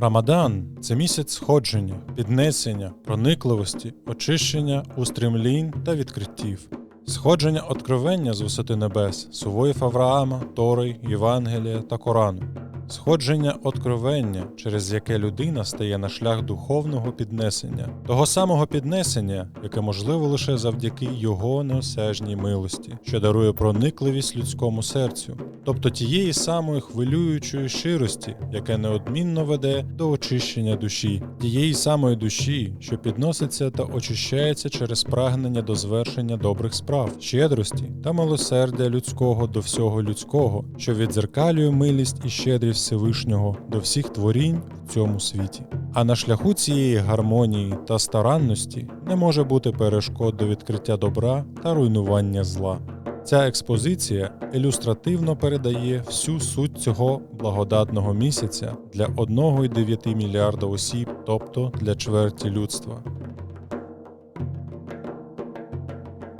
Рамадан це місяць сходження, піднесення, проникливості, очищення, устрімлінь та відкриттів. Сходження откровення з висоти небес, сувоїв Авраама, Тори, Євангелія та Корану. Сходження откровення, через яке людина стає на шлях духовного піднесення, того самого піднесення, яке можливо лише завдяки його неосяжній милості, що дарує проникливість людському серцю, тобто тієї самої хвилюючої щирості, яке неодмінно веде до очищення душі, тієї самої душі, що підноситься та очищається через прагнення до звершення добрих справ, щедрості та милосердя людського до всього людського, що відзеркалює милість і щедрість Всевишнього до всіх творінь в цьому світі. А на шляху цієї гармонії та старанності не може бути перешкод до відкриття добра та руйнування зла. Ця експозиція ілюстративно передає всю суть цього благодатного місяця для 1,9 мільярда осіб, тобто для чверті людства.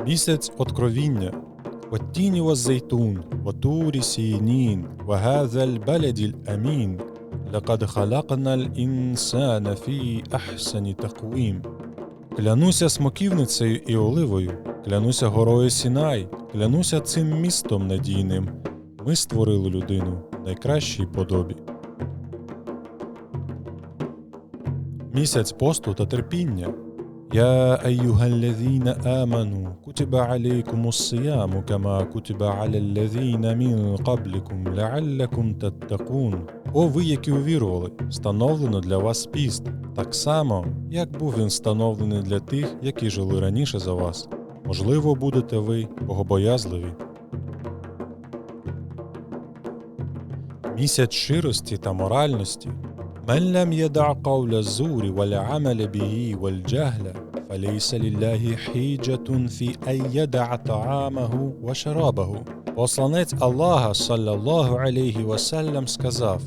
Місяць откровіння والتين والزيتون وطور سينين وهذا البلد الأمين لقد خلقنا الإنسان في أحسن تقويم Клянуся смоківницею і оливою, клянуся горою Сінай, клянуся цим містом надійним. Ми створили людину в найкращій подобі. Місяць посту та терпіння. يا أيها الذين آمنوا كتب عليكم الصيام كما كتب على الذين من قبلكم لعلكم تتقون О ви, які увірували, встановлено для вас піст, так само, як був він встановлений для тих, які жили раніше за вас. Можливо, будете ви богобоязливі. Місяць щирості та моральності من لم يدع قول الزور والعمل به والجهل فليس لله حيجة في أن يدع طعامه وشرابه. Посланець Аллаха, саллаллаху алейхі вассалям, сказав: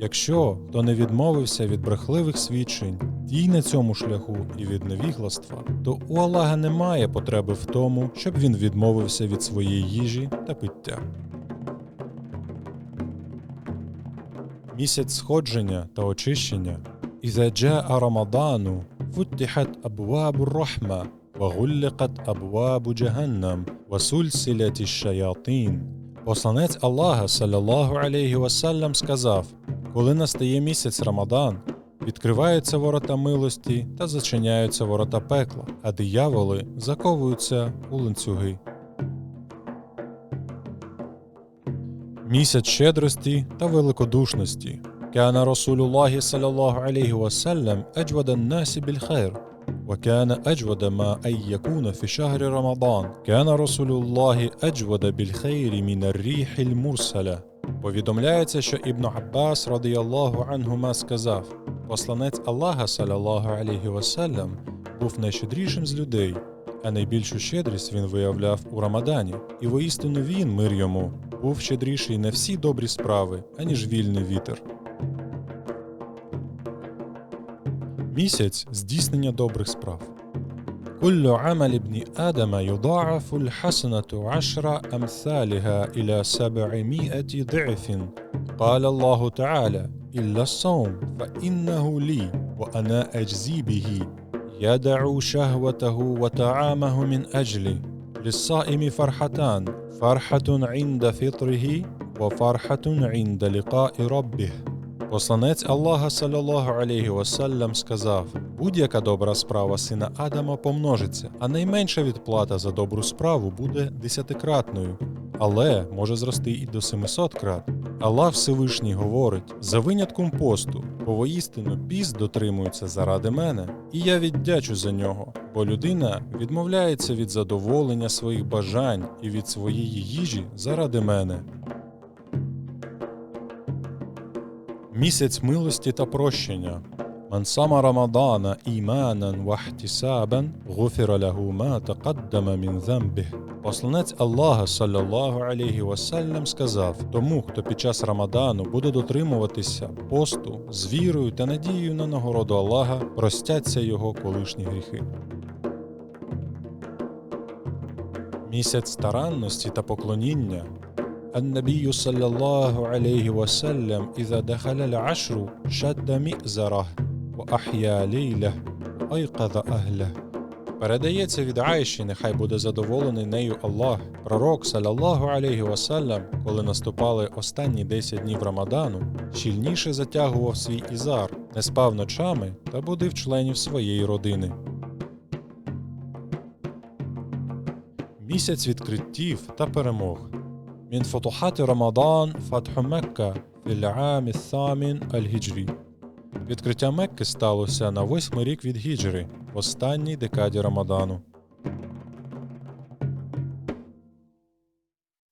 Якщо хто не відмовився від брехливих свідчень, дій на цьому шляху і від невігластва, то у Аллаха немає потреби в тому, щоб він відмовився від своєї їжі та пиття. місяць сходження та очищення. إذا جاء رمضان فتحت أبواب الرحمة وغلقت أبواب جهنم وسلسلة الشياطين. Посланець Аллаха, саллаллаху алейхі вассалям, сказав: Коли настає місяць Рамадан, відкриваються ворота милості та зачиняються ворота пекла, а дияволи заковуються у ланцюги. Місяць щедрості та великодушності. كان رسول الله صلى الله عليه وسلم أجود الناس بالخير وكان أجود ما أن يكون في شهر رمضان كان رسول الله أجود بالخير من الريح المرسلة Повідомляється, що Ібн Аббас радіяллаху анхума сказав: Посланець Аллаха, салаллаху алейхі вассалям, був найщедрішим з людей, а найбільшу щедрість він виявляв у Рамадані, і воістину він, мир йому, був щедріший на всі добрі справи, аніж вільний вітер. Місяць здійснення добрих справ. كل عمل ابن آدم يضاعف الحسنة عشر أمثالها إلى سبعمائة ضعف قال الله تعالى إلا الصوم فإنه لي وأنا أجزي به يدع شهوته وطعامه من أجلي للصائم فرحتان Фархат інда фітрихі ва фархатун інда ліка. Посланець Аллаха саллаллаху алейхі вассалям сказав: будь-яка добра справа сина Адама помножиться, а найменша відплата за добру справу буде десятикратною але може зрости і до 700 крат. Аллах Всевишній говорить: за винятком посту, бо воістину піст дотримується заради мене, і я віддячу за нього, бо людина відмовляється від задоволення своїх бажань і від своєї їжі заради мене. Місяць милості та прощення. من صام رمضان إيمانا واحتسابا غفر له ما تقدم من ذنبه. Посланець Аллаха, саллаллаху алейхі вассалям, сказав: тому, хто під час Рамадану буде дотримуватися посту з вірою та надією на нагороду Аллаха, простяться його колишні гріхи. Місяць старанності та поклоніння النبي صلى الله عليه وسلم إذا دخل العشر شد مئزره وأحيا ليله وأيقظ أهله Передається від Айші, нехай буде задоволений нею Аллах. Пророк, салаллаху алейхі вассалям, коли наступали останні 10 днів Рамадану, щільніше затягував свій ізар, не спав ночами та будив членів своєї родини. Місяць відкриттів та перемог. Мін футухати Рамадан фатху Мекка філ аамі Тhamін аль-Хіджрі. Відкриття Мекки сталося на восьмий рік від гіджри, в останній декаді Рамадану.